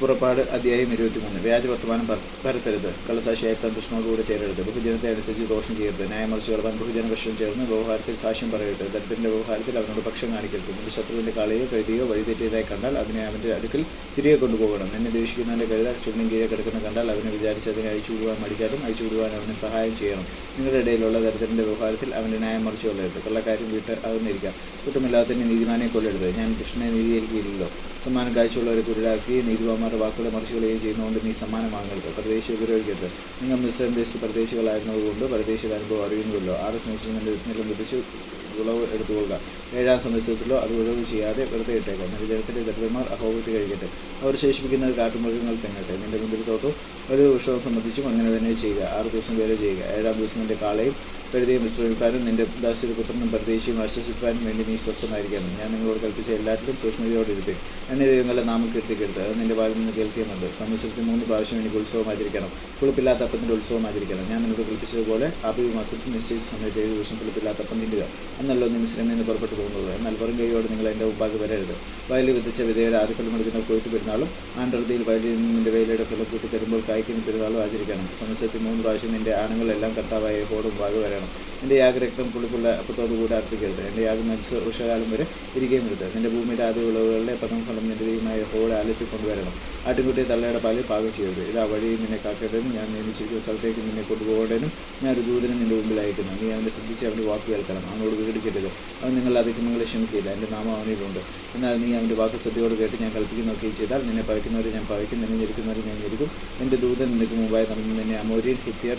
പുറപ്പാട് അധ്യായം ഇരുപത്തിമൂന്ന്. വ്യാജ വർത്തമാനം പര- പരത്തരുത്. കള്ളസാക്ഷിയായ പ്രദർശനോടുകൂടെ ചേരരുത്. ബഹുജനത്തെ അനുസരിച്ച് ദോഷം ചെയ്യരുത്. ന്യായമർശികൾ വൻ ബഹുജന പക്ഷം ചേർന്ന് വ്യവഹാരത്തിൽ സാക്ഷ്യം പറയരുത്. ദരിദ്രന്റെ വ്യവഹാരത്തിൽ അവനോട് പക്ഷം കാണിക്കരുത്. നിന്റെ ശത്രുവിന്റെ കാളയോ കഴുതിയോ വഴിതെറ്റിയതായി കണ്ടാൽ അതിനെ അവന്റെ അടുക്കൽ തിരികെ കൊണ്ടുപോകണം. നിന്നെ ദേഷിക്കുന്നവന്റെ കഴുത ചുണ്ടിൻ കീഴെ കിടക്കുന്ന കണ്ടാൽ അവനെ വിചാരിച്ച് അതിനെ അഴിച്ചു വിടുവാൻ മടിച്ചാലും അഴിച്ചു വിടുവാൻ അവന് സഹായം ചെയ്യണം. നിങ്ങളുടെ ഇടയിലുള്ള ദരിദ്രന്റെ വ്യവഹാരത്തിൽ അവന്റെ ന്യായം കൊള്ളരുത് കള്ളക്കാരും വീട്ട് അകന്നിരിക്കാം കുറ്റമില്ലാത്തതിന് നീതിമാനെ കൊല്ലരുത്. ഞാൻ കൃഷ്ണനെ നീതീകരിക്കുകയില്ലല്ലോ. സമ്മാനം കാഴ്ചയുള്ളവരെ കുരുടാക്കുകയും നീതിവാന്മാരുടെ വാക്കുകളെ മറിച്ച് കളയുകയും ചെയ്യുന്നതുകൊണ്ട് നീ സമ്മാനം വാങ്ങരുത്. പ്രദേശം ഉപരോധിക്കരുത് നിങ്ങൾ മിശ്രം ദേശത്ത് പ്രദേശികളായിരുന്നതുകൊണ്ട് പരദേശിയുടെ അനുഭവം അറിയുന്നുവല്ലോ. ആറ് സംവത്സരം നിന്റെ നിലം വിളവ് എടുത്തുകൊള്ളുക. ഏഴാം സന്ദർശനത്തിലോ അത് വിളവ് ചെയ്യാതെ വെറുതെ ഇട്ടേക്കാം നിന്റെ ജനത്തിന്റെ ദരിദ്രന്മാർ അഹോപത്തി കഴിക്കട്ടെ അവർ ശേഷിപ്പിക്കുന്നത് കാട്ടുമൃഗങ്ങൾ തിന്നട്ടെ. നിന്റെ മുന്തിരിത്തോട്ടം ഒരു വൃക്ഷവും സംബന്ധിച്ചും അങ്ങനെ തന്നെ ചെയ്യുക. ആറ് ദിവസം വേല ചെയ്യുക. ഏഴാം ദിവസം നിന്റെ കാളയും പരിധിയും വിശ്രമിപ്പാനും നിന്റെ ദാസിയുടെ പുത്രനും പരദേശിയും ആശ്വസിപ്പാനും വേണ്ടി നീ സ്വസ്ഥനായിരിക്കണം. ഞാൻ നിങ്ങളോട് കൽപ്പിച്ച എല്ലാത്തിലും സൂക്ഷ്മതയോടെ ഇരുപ്പേൻ. എന്നെ ദൈവങ്ങളെ നാമം കീർത്തിക്കരുത്. അത് നിന്റെ വായിൽ നിന്ന് കേൾക്കുന്നുണ്ട് സംവത്സരത്തിൽ മൂന്ന് പ്രാവശ്യം എനിക്ക് ഉത്സവം ആചരിക്കണം പുളിപ്പില്ലാത്ത അപ്പത്തിന്റെ ഞാൻ നിന്നോട് കൽപ്പിച്ചതുപോലെ ആബിയു മാസത്തിൽ നിശ്ചയിച്ച സമയത്ത് ഏഴ് ദിവസം കുളിപ്പില്ലാത്ത അപ്പം തിന്നുക അന്നല്ലോ നിമിഷം നിന്ന് പുറപ്പെട്ടു പോകുന്നത്. എന്നാൽ വെറും കൈയോട് നിങ്ങൾ എന്റെ ഉപ്പാക്ക് വരരുത്. വയലിൽ വിതച്ച വിധയുടെ ആദ്യ ഫലം എടുക്കുന്ന കൊയ്ത്ത് പെരുന്നാളും ആണ്ടർതിയിൽ വയലിൽ നിന്ന് നിന്റെ വേലയുടെ ഫലം കൂട്ടി തരുമ്പോൾ കായ്ക്കുന്ന പെരുന്നാളും ആചരിക്കണം. സംവത്സരത്തിൽ മൂന്ന് പ്രാവശ്യം നിന്റെ ആണുങ്ങളെല്ലാം കർത്താവായ ഹോടും മുമ്പാകെ വരണം. നിന്റെ യാഗരക്തം പുളിപ്പുള്ള അപ്പത്തോടു കൂടെ അർപ്പിക്കരുത്. എന്റെ യാഗം മനസ്സ് ഉഷകാലം വരെ ഇരിക്കുകയും വരുത് നിന്റെ ഭൂമിയുടെ ആദ്യ വിളവുകളിലെ പദം ഫലം നിന്റെ ദൈവമായ ഹോട് ആലത്തിൽ കൊണ്ടുവരണം. ആട്ടിൻകുട്ടിയെ തള്ളയുടെ പാലിൽ പാകം ചെയ്യരുത്. ഇതാ വഴിയിൽ നിന്നെ കാക്കേണ്ടതും ഞാൻ നിയമിച്ചിരിക്കുന്ന സ്ഥലത്തേക്ക് നിന്നെ കൊണ്ടുപോകേണ്ടതിനും ഞാൻ ഒരു ദൂതനും നിന്റെ മുമ്പിൽ അയക്കുന്നു. നീ അവനെ ശ്രദ്ധിച്ച് അവന്റെ വാക്ക് കേൾക്കണം. അവനോട് വിഘടിക്കരുത് അവൻ നിങ്ങളുടെ അതിക്രമങ്ങളെ ക്ഷമിക്കില്ല. എന്റെ നാമം അവനിലുണ്ട്. എന്നാൽ നീ അവന്റെ വാക്ക് ശ്രദ്ധയോട് കേട്ട് ഞാൻ കൽപ്പിക്കുന്നൊക്കെ ചെയ്താൽ നിന്നെ പഴയ്ക്കുന്നവരെ ഞാൻ പഴയ്ക്കും നിന്നെ ഞെരുക്കുന്നവരെ ഞാൻ ഞെരുക്കും. എന്റെ ദൂതൻ നിനക്ക് മുമ്പായി നടന്നു നിന്നെ അമോരിയൻ ഹിത്യർ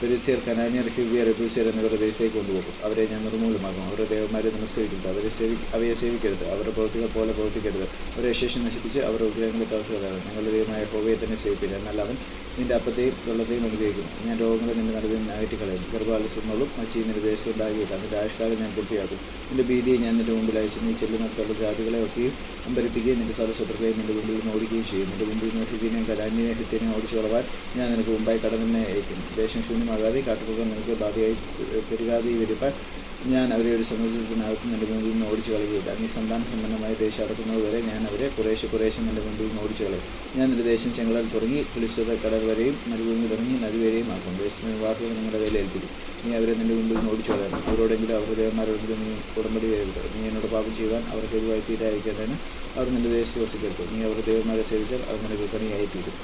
പെരിസിയർ കനാനിയർ ഹിവ്യർ എബൂസിയർ എന്നിവരുടെ ദേശത്തേക്ക് കൊണ്ടുപോകും. അവരെ ഞാൻ നിർമൂലമാകും. അവരുടെ ദേവന്മാരെ നമസ്കരിക്കരുത്. അവരെ സേവി അവയെ സേവിക്കരുത്. അവരുടെ പ്രവൃത്തികൾ പോലെ പ്രവർത്തിക്കരുത്. അവരെ ശേഷം നശിപ്പിച്ച് അവരുടെ വിഗ്രഹങ്ങളെ തകർക്കുകയാണ് നിങ്ങളുടെ ദൈവമായ ഹോവയെ തന്നെ സേവിപ്പിക്കുക എന്നാൽ അവൻ നിന്റെ അപ്പത്തെയും വെള്ളത്തെയും അനുഗ്രഹിക്കുന്നു. ഞാൻ രോഗങ്ങളെ നിന്റെ നടുവിൽ അകറ്റിക്കളയും. ഗർഭാലസ്യങ്ങളും മച്ചി നിന്റെ ദേശം ഉണ്ടാകിയില്ല നിന്റെ ആയുഷ്കാലം ഞാൻ പൂർത്തിയാക്കും. നിന്റെ ഭീതിയെ ഞാൻ നിന്റെ മുമ്പിൽ അയച്ച് നീ ചെല്ലുന്നിടത്തുള്ള ജാതികളെ ഒക്കെയും അമ്പരിപ്പിക്കുകയും നിന്റെ സർവശത്രുക്കളെയും നിന്റെ മുമ്പിൽ നിന്ന് ഓടിക്കുകയും ചെയ്യും. നിന്റെ മുമ്പിൽ നിന്ന് ഹിതിനെയും കലാന്യനെയും ഓടിച്ചു കളവാൻ ഞാൻ നിനക്ക് മുമ്പായി കടന്നെ അയക്കും ദേശം ശൂന്യമാകാതെ കാട്ടുപോകാൻ നിനക്ക് ബാധയായി പെരുകാതെ വരുപ്പാൻ ഞാൻ അവരെ ഒരു സമുദ്രത്തിനകത്ത് നിന്റെ മുമ്പിൽ നിന്ന് ഓടിച്ചു കളയുകയില്ല. നീ സന്താന സമ്പന്നമായ ദേശം അടക്കുന്നത് വരെ ഞാൻ അവരെ കുറേശ്ശെ കുറേശ്ശെ നിന്റെ മുമ്പിൽ നിന്ന് ഓടിച്ചു കളയും. ഞാൻ നിന്റെ ദേശം ചെങ്ങളാൽ തുടങ്ങി പുലിസ്വത കടൽ വരെയും മരുഭൂമി തുടങ്ങി നദി വരെയും ആക്കും. ദേശത്തിന് നിവാസികൾ നിങ്ങളുടെ കയ്യിൽ ഏൽപ്പിക്കും. നീ അവരെ നിന്റെ മുമ്പിൽ നിന്ന് ഓടിച്ചു കളയണം. അവരോടെങ്കിലും അവരുടെ ദേവന്മാരോടെങ്കിലും നീ ഉടമ്പടി ചെയ്യരുത് നീ എന്നോട് പാപം ചെയ്യുവാൻ അവർക്ക് എതിരായി തീരായിരിക്കേണ്ടതിന് അവർ നിന്റെ ദേശത്ത് വസിക്കരുത്. നീ അവരുടെ ദേവന്മാരെ സേവിച്ചാൽ അത് നിനക്ക് കണിയായി തീരും